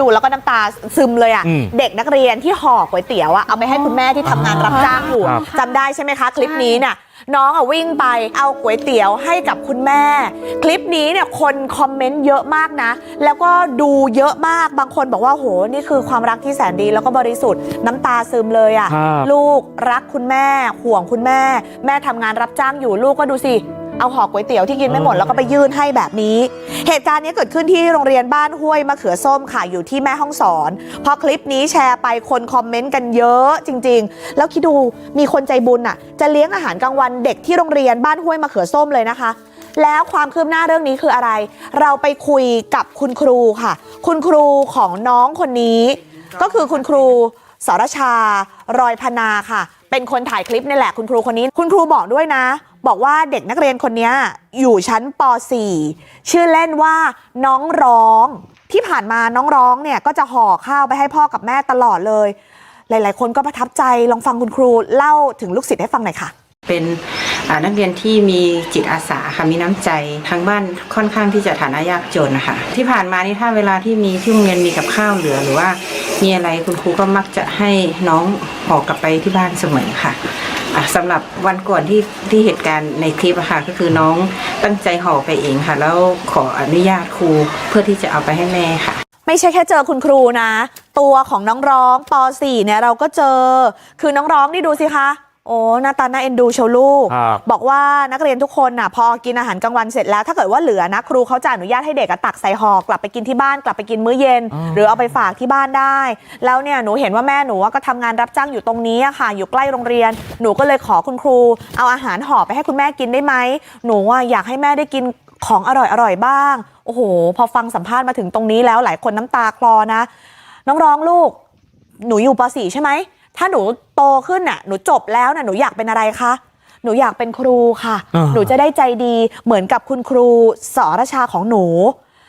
ดูแล้วก็น้ำตาซึมเลยอะ่ะอืมเด็กนักเรียนที่ห่อก๋วยเตี๋ยวอะเอาไปให้คุณแม่ที่ทำงานรับจ้างอยู่ครับจำได้ใช่ไหมคะ คลิปนี้เนี่ยน้องอะวิ่งไปเอาก๋วยเตี๋ยวให้กับคุณแม่ คลิปนี้เนี่ยคนคอมเมนต์เยอะมากนะ แล้วก็ดูเยอะมากบางคนบอกว่าโหนี่คือความรักที่แสนดีแล้วก็บริสุทธิ์น้ำตาซึมเลยครัอะ่ะบลูกรักคุณแม่ห่วงคุณแม่ แม่ทำงานรับจ้างอยู่ลูกก็ดูสิ เอาห่อก๋วยเตี๋ยวที่กินไม่หมดแล้วก็ไปยื่นให้แบบนี้ เหตุการณ์นี้เกิดขึ้นที่โรงเรียนบ้านห้วยมะเขือส้มค่ะอยู่ที่แม่ห้องสอนพอคลิปนี้แชร์ไปคนคอมเมนต์กันเยอะจริง ๆ แล้วคิดดูมีคนใจบุญอะ จะเลี้ยงอาหารกลางวันเด็กที่โรงเรียนบ้านห้วยมะเขือส้มเลยนะคะ แล้วความคืบหน้าเรื่องนี้คืออะไร เราไปคุยกับคุณครูค่ะ คุณครูของน้องคนนี้ ก็คือคุณครูสรชารอยพนาค่ะ เป็นคนถ่ายคลิปนี่แหละคุณครูคนนี้คุณครูบอกด้วยนะ บอกว่าเด็กนักเรียนคนนี้อยู่ชั้นป .4 ชื่อเล่นว่าน้องร้องที่ผ่านมาน้องร้องเนี่ยก็จะห่อข้าวไปให้พ่อกับแม่ตลอดเลย หลาย ๆ คนก็ประทับใจลองฟังคุณครูเล่าถึงลูกศิษย์ให้ฟังหน่อยค่ะเป็นนักเรียนที่มีจิตอาสาค่ะมีน้ำใจทางบ้านค่อนข้างที่จะฐานะยากจนนะคะที่ผ่านมานี่ถ้าเวลาที่มีที่โรงเรียนมีกับข้าวเหลือหรือว่า มีอะไรคุณครูก็มักจะให้น้องหอกลับไปที่บ้านเสมอค่ะอะสำหรับวันก่อนที่ที่เหตุการณ์ในคลิปอะค่ะก็คือน้องตั้งใจห่อไปเองค่ะ แล้วขออนุญาตครูเพื่อที่จะเอาไปให้แม่ค่ะ ไม่ใช่แค่เจอคุณครูนะ ตัวของน้องร้องป .4 เนี่ยเราก็เจอ คือน้องร้องนี่ดูสิคะ โอ้หน้าตาน่าเอ็นดูเชยวลูกครับบอกว่านักเรียนทุกคนน่ะพอกินอาหารกลางวันเสร็จแล้ว ถ้าเกิดว่าเหลือนะครูเขาจะอนุญาตให้เด็กอะตักใส่ห่อกลับไปกินที่บ้านกลับไปกินมื้อเย็น หรือเอาไปฝากที่บ้านได้ แล้วเนี่ยหนูเห็นว่าแม่หนูอะก็ทำงานรับจ้างอยู่ตรงนี้อะค่ะ อยู่ใกล้โรงเรียน หนูก็เลยขอคุณครู เอาอาหารห่อไปให้คุณแม่กินได้ไหมหนูอะอยากให้แม่ได้กินของอร่อยๆบ้างโอ้โห พอฟังสัมภาษณ์มาถึงตรงนี้แล้วหลายคนน้ำตาคลอนะน้องร้องลูก หนูอยู่ป .4 ใช่ไหม ถ้าหนูโตขึ้นน่ะหนูจบแล้วน่ะหนูอยากเป็นอะไรคะหนูอยากเป็นครูค่ะอ่าหนูจะได้ใจดีเหมือนกับคุณครูสอรชาของหนู